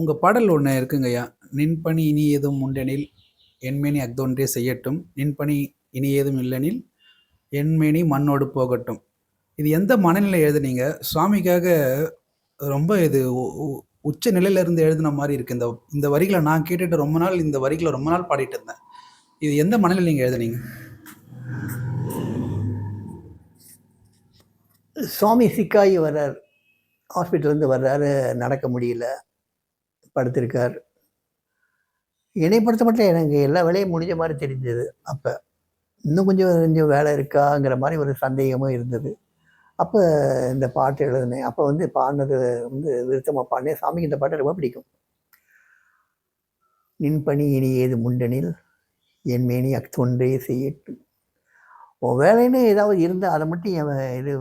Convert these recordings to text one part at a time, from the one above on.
உங்கள் பாடல் ஒன்று இருக்குங்கய்யா. நின்பணி இனி ஏதும் உண்டெனில் என்மேனி அக்தொன்றே செய்யட்டும். நின்பணி இனி ஏதும் இல்லெனில் என்மேனி மண்ணோடு போகட்டும். இது எந்த மனநிலை எழுதுனீங்க? சுவாமிக்காக ரொம்ப இது உ- உச்ச நிலையிலேருந்து எழுதின மாதிரி இருக்கு. இந்த இந்த வரிகளை நான் கேட்டுட்டு ரொம்ப நாள் இந்த வரிகளை ரொம்ப நாள் பாடிட்டு இருந்தேன். இது எந்த மனநிலை நீங்கள் எழுதுனீங்க? சுவாமி சிக்காயி வர்றார். ஹாஸ்பிட்டல்லேருந்து வர்றாரு. நடக்க முடியல. படுத்திருக்கார். என்னை பொறுத்த மட்டும் எனக்கு எல்லா வேலையும் முடிஞ்ச மாதிரி தெரிஞ்சது. அப்போ இன்னும் கொஞ்சம் கொஞ்சம் வேலை இருக்காங்கிற மாதிரி ஒரு சந்தேகமும் இருந்தது. அப்போ இந்த பாட்டு எழுதினேன். அப்போ வந்து பாடினது வந்து விருத்தமாக பாடினேன். சாமிக்கு இந்த பாட்டு ரொம்ப பிடிக்கும். நின்பணி இனி ஏது முண்டனில்? என் மேனி அக்தொன்றே செய்யட்டும். உன் வேலைன்னு ஏதாவது இருந்தால் அதை மட்டும் என் இது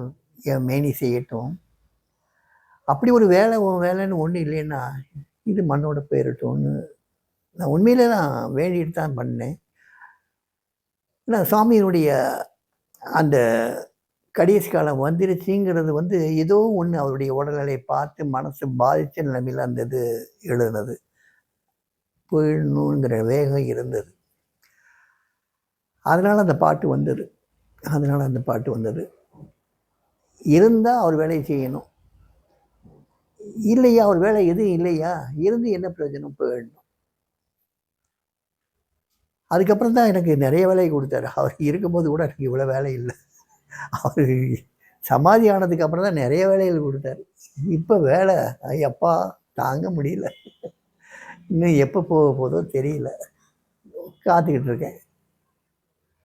என் மேனி செய்யட்டும். அப்படி ஒரு வேலை உன் வேலைன்னு ஒன்றும் இல்லைன்னா இது மண்ணோட போயிடட்டும்னு நான் உண்மையிலே தான் வேண்டிட்டு தான் பண்ணேன். நான் சாமியினுடைய அந்த கடைசி காலம் வந்துருச்சுங்கிறது வந்து ஏதோ ஒன்று அவருடைய உடல்நிலையை பார்த்து மனசு பாதித்த நிலைமையில் அந்த இது எழுதுனது போயிடணுங்கிற வேகம் இருந்தது. அதனால் அந்த பாட்டு வந்தது. அதனால் அந்த பாட்டு வந்தது. இருந்தால் அவர் வேலையை செய்யணும். இல்லையா? அவர் வேலை எதுவும் இல்லையா? இருந்து என்ன பிரயோஜனம் போயிடணும் அதுக்கப்புறம் தான் எனக்கு நிறைய வேலையை கொடுத்தாரு. அவர் இருக்கும்போது கூட எனக்கு இவ்வளோ வேலை இல்லை. அவர் சமாதி ஆனதுக்கு அப்புறம் தான் நிறைய வேலைகள் கொடுத்தாரு. இப்போ வேலை ஐயப்பா தாங்க முடியல. இன்னும் எப்போ போக போதோ தெரியல. காத்துக்கிட்டு இருக்கேன்.